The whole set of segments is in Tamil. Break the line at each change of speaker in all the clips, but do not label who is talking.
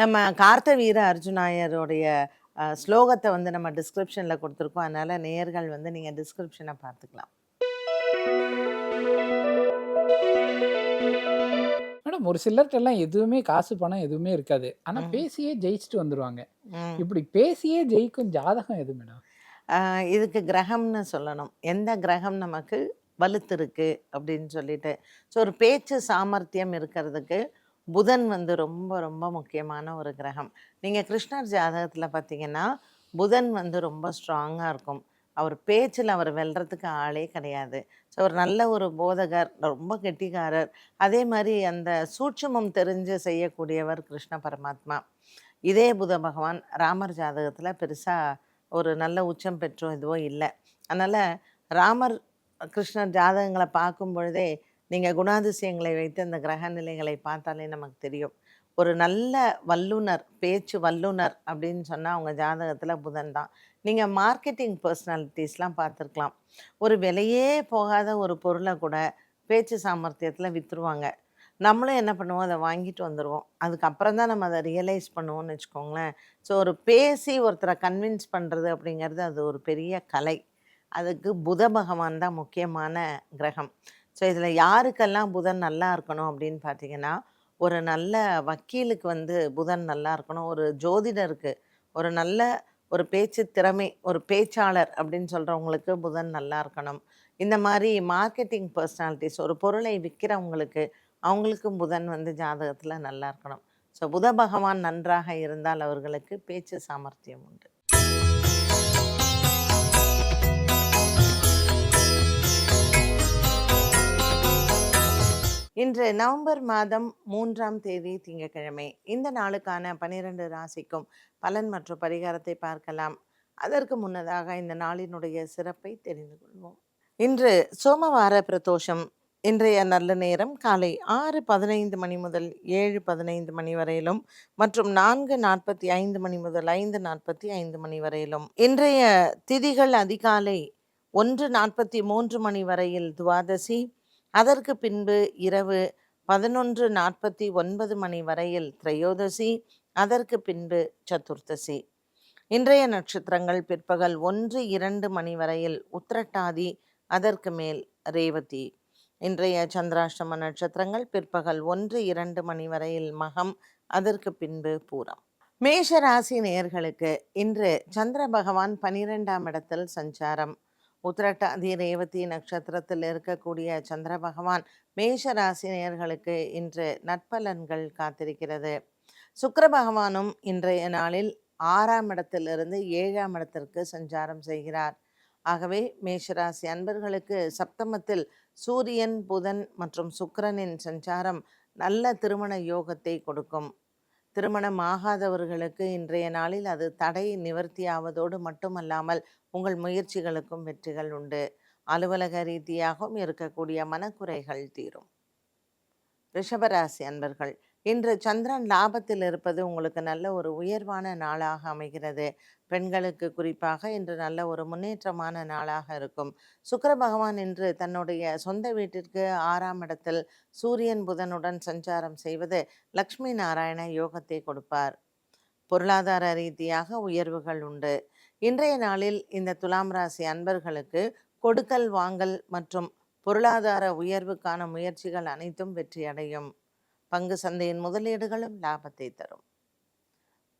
நம்ம கார்த்த வீர அர்ஜுனாயருடைய ஸ்லோகத்தை வந்து நம்ம டிஸ்கிரிப்ஷனில் கொடுத்துருக்கோம். அதனால நேயர்கள் வந்து நீங்கள் டிஸ்கிரிப்ஷனை பார்த்துக்கலாம்.
மேடம் ஒரு சிலர்ட்டெல்லாம் எதுவுமே காசு பணம் எதுவுமே இருக்காது. ஆனா
ம்.
பேசியே ஜெயிச்சுட்டு வந்துருவாங்க.
ம்.
இப்படி பேசியே ஜெயிக்கும் ஜாதகம் எது மேடம்?
இதுக்கு கிரகம்னு சொல்லணும். எந்த கிரகம் நமக்கு வலுத்திருக்கு அப்படின்னு சொல்லிட்டு. ஸோ ஒரு பேச்சு சாமர்த்தியம் இருக்கிறதுக்கு புதன் வந்து ரொம்ப ரொம்ப முக்கியமான ஒரு கிரகம். நீங்கள் கிருஷ்ணர் ஜாதகத்தில் பார்த்தீங்கன்னா புதன் வந்து ரொம்ப ஸ்ட்ராங்காக இருக்கும். அவர் பேச்சில் அவர் வெல்றதுக்கு ஆளே கிடையாது. ஸோ ஒரு நல்ல ஒரு போதகர் ரொம்ப கெட்டிக்காரர். அதே மாதிரி அந்த சூட்சமம் தெரிஞ்சு செய்யக்கூடியவர் கிருஷ்ண பரமாத்மா. இதே புத பகவான் ராமர் ஜாதகத்தில் பெருசாக ஒரு நல்ல உச்சம் பெற்றோம் இதுவோ இல்லை. அதனால் ராமர் கிருஷ்ணர் ஜாதகங்களை பார்க்கும் பொழுதே நீங்கள் குணாதிசயங்களை வைத்து அந்த கிரக நிலைகளை பார்த்தாலே நமக்கு தெரியும். ஒரு நல்ல வல்லுனர் பேச்சு வல்லுனர் அப்படின்னு சொன்னால் அவங்க ஜாதகத்தில் புதன் தான். நீங்கள் மார்க்கெட்டிங் பர்சனாலிட்டிஸ்லாம் பார்த்துருக்கலாம். ஒரு விலையே போகாத ஒரு பொருளை கூட பேச்சு சாமர்த்தியத்தில் விற்றுருவாங்க நம்மளும் என்ன பண்ணுவோம்? அதை வாங்கிட்டு வந்துடுவோம் அதுக்கப்புறம் தான் நம்ம அதை ரியலைஸ் பண்ணுவோம்னு வச்சுக்கோங்களேன். ஸோ ஒரு பேசி ஒருத்தரை கன்வின்ஸ் பண்ணுறது அப்படிங்கிறது அது ஒரு பெரிய கலை. அதுக்கு புத பகவான் தான் முக்கியமான கிரகம். ஸோ இதில் யாருக்கெல்லாம் புதன் நல்லா இருக்கணும் அப்படின்னு பார்த்தீங்கன்னா ஒரு நல்ல வக்கீலுக்கு வந்து புதன் நல்லா இருக்கணும் ஒரு ஜோதிடருக்கு ஒரு நல்ல ஒரு பேச்சு திறமை ஒரு பேச்சாளர் அப்படின்னு சொல்கிறவங்களுக்கு புதன் நல்லா இருக்கணும். இந்த மாதிரி மார்க்கெட்டிங் பர்சனாலிட்டிஸ் ஒரு பொருளை விற்கிறவங்களுக்கு அவங்களுக்கும் புதன் வந்து ஜாதகத்தில் நல்லா இருக்கணும். ஸோ புத பகவான் நன்றாக இருந்தால் அவர்களுக்கு பேச்சு சாமர்த்தியம் உண்டு. இன்று நவம்பர் மாதம் மூன்றாம் தேதி திங்கட்கிழமை. இந்த நாளுக்கான பனிரெண்டு ராசிக்கும் பலன் மற்றும் பரிகாரத்தை பார்க்கலாம். அதற்கு முன்னதாக இந்த நாளினுடைய சிறப்பை தெரிந்து கொள்வோம். இன்று சோமவார பிரதோஷம். இன்றைய நல்ல நேரம் காலை ஆறு பதினைந்து மணி முதல் ஏழு பதினைந்து மணி வரையிலும் மற்றும் நான்கு நாற்பத்தி ஐந்து மணி முதல் ஐந்து நாற்பத்தி ஐந்து மணி வரையிலும். இன்றைய திதிகள் அதிகாலை ஒன்று நாற்பத்தி மூன்று மணி வரையில் துவாதசி அதற்கு பின்பு இரவு பதினொன்று நாற்பத்தி ஒன்பது மணி வரையில் திரையோதசி அதற்கு பின்பு சதுர்த்தசி. இன்றைய நட்சத்திரங்கள் பிற்பகல் ஒன்று இரண்டு மணி வரையில் உத்திரட்டாதி அதற்கு மேல் ரேவதி. இன்றைய சந்திராஷ்டம நட்சத்திரங்கள் பிற்பகல் ஒன்று இரண்டு மணி வரையில் மகம் அதற்கு பின்பு பூரம். மேஷ ராசி நேயர்களுக்கு இன்று சந்திர பகவான் பனிரெண்டாம் இடத்தில் சஞ்சாரம். உத்திரட்டாதி ரேவதி நட்சத்திரத்தில் இருக்கக்கூடிய சந்திர பகவான் மேஷ ராசினியர்களுக்கு இன்று நற்பலன்கள் காத்திருக்கிறது. சுக்கர பகவானும் இன்றைய நாளில் ஆறாம் இடத்திலிருந்து ஏழாம் இடத்திற்கு சஞ்சாரம் செய்கிறார். ஆகவே மேஷராசி அன்பர்களுக்கு சப்தமத்தில் சூரியன் புதன் மற்றும் சுக்கரனின் சஞ்சாரம் நல்ல திருமண யோகத்தை கொடுக்கும். திருமணம் ஆகாதவர்களுக்கு இன்றைய நாளில் அது தடை நிவர்த்தியாவதோடு மட்டுமல்லாமல் உங்கள் முயற்சிகளுக்கும் வெற்றிகள் உண்டு. அலுவலக ரீதியாகவும் இருக்கக்கூடிய மனக்குறைகள் தீரும். ரிஷபராசி அன்பர்கள் இன்று சந்திரன் லாபத்தில் இருப்பது உங்களுக்கு நல்ல ஒரு உயர்வான நாளாக அமைகிறது. பெண்களுக்கு குறிப்பாக இன்று நல்ல ஒரு முன்னேற்றமான நாளாக இருக்கும். சுக்கர பகவான் இன்று தன்னுடைய சொந்த வீட்டிற்கு ஆறாம் இடத்தில் சூரியன் புதனுடன் சஞ்சாரம் செய்வது லக்ஷ்மி நாராயண யோகத்தை கொடுப்பார். பொருளாதார ரீதியாக உயர்வுகள் உண்டு. இன்றைய நாளில் இந்த துலாம் ராசி அன்பர்களுக்கு கொடுக்கல் வாங்கல் மற்றும் பொருளாதார உயர்வுக்கான முயற்சிகள் அனைத்தும் வெற்றியடையும். பங்கு சந்தையின் முதலீடுகளும் லாபத்தை தரும்.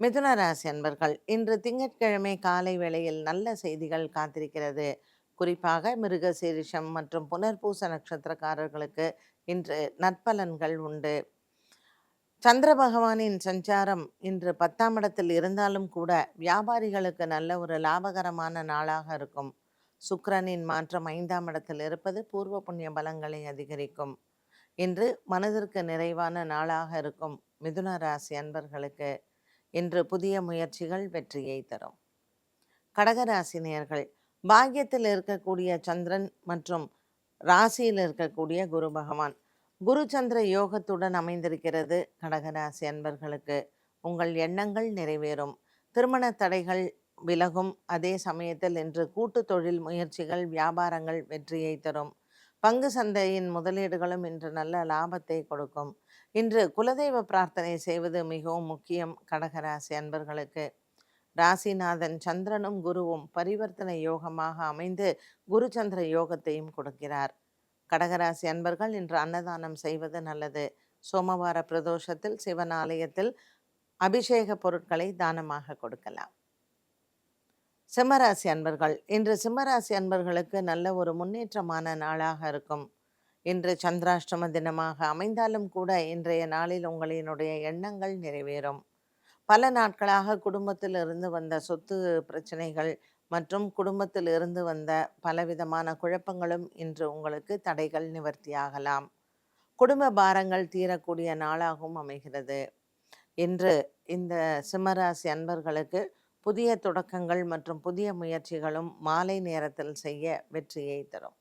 மிதுன ராசி அன்பர்கள் இன்று திங்கட்கிழமை காலை வேளையில் நல்ல செய்திகள் காத்திருக்கிறது. குறிப்பாக மிருகசீரிஷம் மற்றும் புனர்பூச நட்சத்திரக்காரர்களுக்கு இன்று நற்பலன்கள் உண்டு. சந்திர பகவானின் சஞ்சாரம் இன்று பத்தாம் இடத்தில் இருந்தாலும் கூட வியாபாரிகளுக்கு நல்ல ஒரு லாபகரமான நாளாக இருக்கும். சுக்கரனின் மாற்றம் ஐந்தாம் இடத்தில் இருப்பது பூர்வ புண்ணிய பலங்களை அதிகரிக்கும். இன்று மனதிற்கு நிறைவான நாளாக இருக்கும் மிதுன ராசி அன்பர்களுக்கு இன்று புதிய முயற்சிகள் வெற்றியை தரும். கடகராசினியர்கள் பாக்கியத்தில் இருக்கக்கூடிய சந்திரன் மற்றும் ராசியில் இருக்கக்கூடிய குரு பகவான் குரு சந்திர யோகத்துடன் அமைந்திருக்கிறது கடகராசி அன்பர்களுக்கு. உங்கள் எண்ணங்கள் நிறைவேறும். திருமண தடைகள் விலகும். அதே சமயத்தில் இன்று கூட்டு தொழில் முயற்சிகள் வியாபாரங்கள் வெற்றியை தரும். பங்கு சந்தையின் முதலீடுகளும் இன்று நல்ல லாபத்தை கொடுக்கும். இன்று குலதெய்வ பிரார்த்தனை செய்வது மிகவும் முக்கியம். கடகராசி அன்பர்களுக்கு. ராசிநாதன் சந்திரனும் குருவும் பரிவர்த்தனை யோகமாக அமைந்து குரு சந்திர யோகத்தையும் கொடுக்கிறார். கடகராசி அன்பர்கள் இன்று அன்னதானம் செய்வது நல்லது. சோமவார பிரதோஷத்தில் சிவன் ஆலயத்தில் அபிஷேக பொருட்களை தானமாக கொடுக்கலாம். சிம்மராசி அன்பர்கள் இன்று சிம்மராசி அன்பர்களுக்கு நல்ல ஒரு முன்னேற்றமான நாளாக இருக்கும். இன்று சந்திராஷ்டம தினமாக அமைந்தாலும் கூட இன்றைய நாளில் உங்களினுடைய எண்ணங்கள் நிறைவேறும். பல நாட்களாக குடும்பத்தில் இருந்து வந்த சொத்து பிரச்சனைகள் மற்றும் குடும்பத்தில் இருந்து வந்த பலவிதமான குழப்பங்களும் இன்று உங்களுக்கு தடைகள் நிவர்த்தியாகலாம் குடும்ப பாரங்கள் தீரக்கூடிய நாளாகவும் அமைகிறது. இன்று இந்த சிம்மராசி அன்பர்களுக்கு புதிய தொடக்கங்கள் மற்றும் புதிய முயற்சிகளும் மாலை நேரத்தில் செய்ய வெற்றியை தரும்.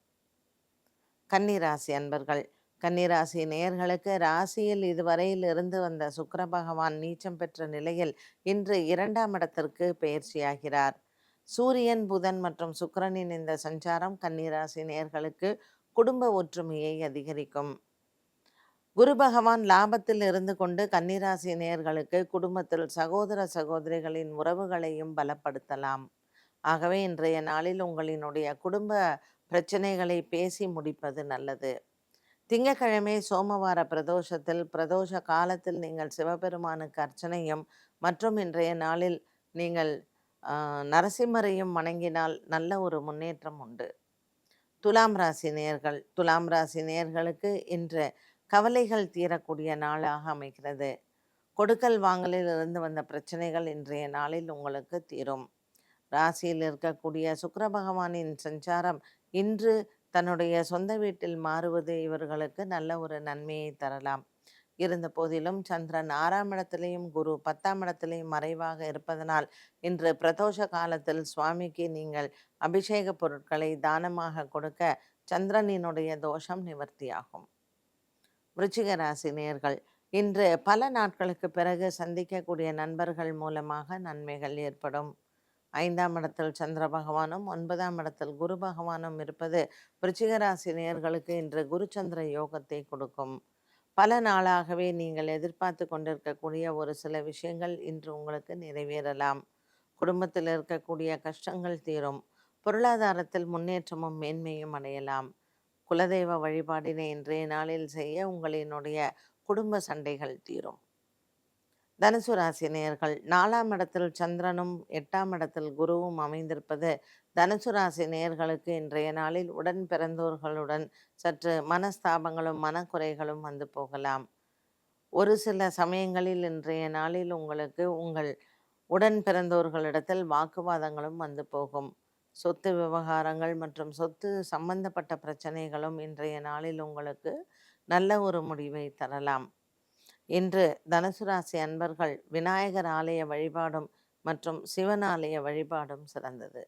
கன்னிராசி அன்பர்கள் கன்னிராசி நேயர்களுக்கு ராசியில் இதுவரையில் இருந்து வந்த சுக்கர பகவான் நீச்சம் பெற்ற நிலையில் இன்று இரண்டாம் இடத்திற்கு பயிற்சியாகிறார் சூரியன் புதன் மற்றும் சுக்கரனின் இந்த சஞ்சாரம் கன்னிராசி நேர்களுக்கு குடும்ப ஒற்றுமையை அதிகரிக்கும். குரு பகவான் லாபத்தில் இருந்து கொண்டு கன்னிராசி நேர்களுக்கு குடும்பத்தில் சகோதர சகோதரிகளின் உறவுகளையும் பலப்படுத்தலாம். ஆகவே இன்றைய நாளில் உங்களினுடைய குடும்ப பிரச்சனைகளை பேசி முடிப்பது நல்லது. திங்கக்கிழமை சோமவார பிரதோஷத்தில் பிரதோஷ காலத்தில் நீங்கள் சிவபெருமானுக்கு அர்ச்சனையும் மற்றும் இன்றைய நாளில் நீங்கள் நரசிம்மரையும் வணங்கினால் நல்ல ஒரு முன்னேற்றம் உண்டு. துலாம் ராசி நேர்கள் துலாம் ராசி நேர்களுக்கு இன்று கவலைகள் தீரக்கூடிய நாளாக அமைகிறது. கொடுக்கல் வாங்கலில் இருந்து வந்த பிரச்சனைகள் இன்றைய நாளில் உங்களுக்கு தீரும். ராசியில் இருக்கக்கூடிய சுக்கர பகவானின் சஞ்சாரம் இன்று தன்னுடைய சொந்த வீட்டில் மாறுவது இவர்களுக்கு நல்ல ஒரு நன்மையை தரலாம். இருந்த போதிலும் சந்திரன் ஆறாம் இடத்திலையும் குரு பத்தாம் இடத்திலையும் மறைவாக இருப்பதனால் இன்று பிரதோஷ காலத்தில் சுவாமிக்கு நீங்கள் அபிஷேக பொருட்களை தானமாக கொடுக்க சந்திரனினுடைய தோஷம் நிவர்த்தியாகும். விருச்சிக ராசி நேர்கள் இன்று பல நாட்களுக்கு பிறகு சந்திக்கக்கூடிய நண்பர்கள் மூலமாக நன்மைகள் ஏற்படும். ஐந்தாம் இடத்தில் சந்திர பகவானும் ஒன்பதாம் இடத்தில் குரு பகவானும் இருப்பது விருச்சிகராசி நேர்களுக்கு இன்று குருச்சந்திர யோகத்தை கொடுக்கும். பல நாளாகவே நீங்கள் எதிர்பார்த்து கொண்டிருக்கக்கூடிய ஒரு சில விஷயங்கள் இன்று உங்களுக்கு நிறைவேறலாம். குடும்பத்தில் இருக்கக்கூடிய கஷ்டங்கள் தீரும். பொருளாதாரத்தில் முன்னேற்றமும் மேன்மையும் அடையலாம். குலதெய்வ வழிபாடினை இன்றைய நாளில் செய்ய உங்களினுடைய குடும்ப சண்டைகள் தீரும். தனுசு ராசி நேயர்கள் நாலாம் இடத்தில் சந்திரனும் எட்டாம் இடத்தில் குருவும் அமைந்திருப்பது தனுசு ராசி நேயர்களுக்கு இன்றைய நாளில் உடன் பிறந்தோர்களுடன் சற்று மனஸ்தாபங்களும் மனக்குறைகளும் வந்து போகலாம். ஒரு சில சமயங்களில் இன்றைய நாளில் உங்களுக்கு உங்கள் உடன் பிறந்தோர்களிடத்தில் வாக்குவாதங்களும் வந்து போகும். சொத்து விவகாரங்கள் மற்றும் சொத்து சம்பந்தப்பட்ட பிரச்சனைகளும் இன்றைய நாளில் உங்களுக்கு நல்ல ஒரு முடிவை தரலாம். இன்று தனுசு ராசி அன்பர்கள் விநாயகர் ஆலய வழிபாடும் மற்றும் சிவன் ஆலய வழிபாடும் சிறந்தது.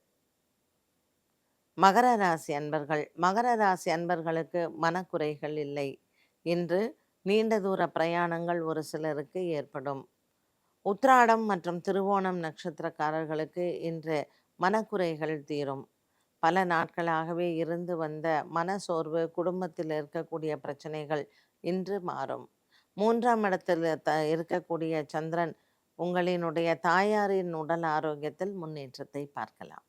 மகர ராசி அன்பர்கள் மகர ராசி அன்பர்களுக்கு மனக்குறைகள் இல்லை. இன்று நீண்ட தூர பிரயாணங்கள் ஒரு சிலருக்கு ஏற்படும். உத்ராடம் மற்றும் திருவோணம் நட்சத்திரக்காரர்களுக்கு இன்று மனக்குறைகள் தீரும். பல நாட்களாகவே இருந்து வந்த மன சோர்வு குடும்பத்தில் இருக்கக்கூடிய பிரச்சனைகள் இன்று மாறும். மூன்றாம் இடத்தில் த இருக்கக்கூடிய சந்திரன் உங்களினுடைய தாயாரின் உடல் ஆரோக்கியத்தில் முன்னேற்றத்தை பார்க்கலாம்.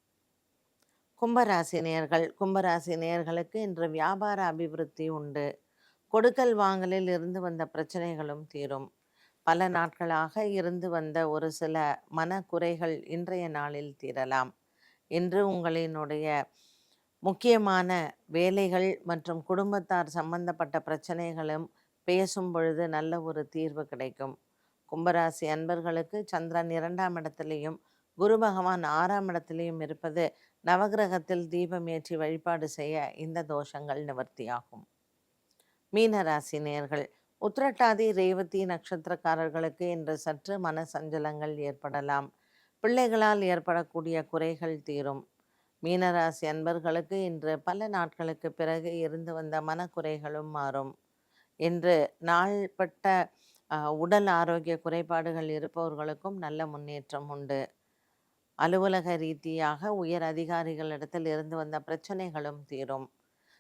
கும்பராசி நேர்கள் கும்பராசி நேர்களுக்கு இன்று வியாபார அபிவிருத்தி உண்டு. கொடுக்கல் வாங்கலில் இருந்து வந்த பிரச்சனைகளும் தீரும். பல நாட்களாக இருந்து வந்த ஒரு சில மன குறைகள் இன்றைய நாளில் தீரலாம். இன்று உங்களினுடைய முக்கியமான வேலைகள் மற்றும் குடும்பத்தார் சம்பந்தப்பட்ட பிரச்சனைகளும் பேசும் பொழுது நல்ல ஒரு தீர்வு கிடைக்கும். கும்பராசி அன்பர்களுக்கு சந்திரன் இரண்டாம் இடத்திலையும் குரு பகவான் ஆறாம் இடத்திலையும் இருப்பது நவகிரகத்தில் தீபம் ஏற்றி வழிபாடு செய்ய இந்த தோஷங்கள் நிவர்த்தியாகும். மீனராசி நேர்கள் உத்திரட்டாதி ரேவதி நட்சத்திரக்காரர்களுக்கு இன்று சற்று மன சஞ்சலங்கள் ஏற்படலாம். பிள்ளைகளால் ஏற்படக்கூடிய குறைகள் தீரும். மீனராசி அன்பர்களுக்கு இன்று பல நாட்களுக்கு பிறகு இருந்து வந்த மனக்குறைகளும் மாறும். என்று நாள்பட்ட உடல் ஆரோக்கிய குறைபாடுகள் இருப்பவர்களுக்கும் நல்ல முன்னேற்றம் உண்டு. அலுவலக ரீதியாக உயர் அதிகாரிகளிடத்தில் இருந்து வந்த பிரச்சனைகளும் தீரும்.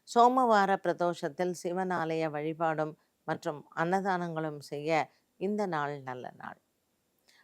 சோமவார பிரதோஷத்தில் சிவன் ஆலய வழிபாடும் மற்றும் அன்னதானங்களும் செய்ய இந்த நாள் நல்ல நாள்.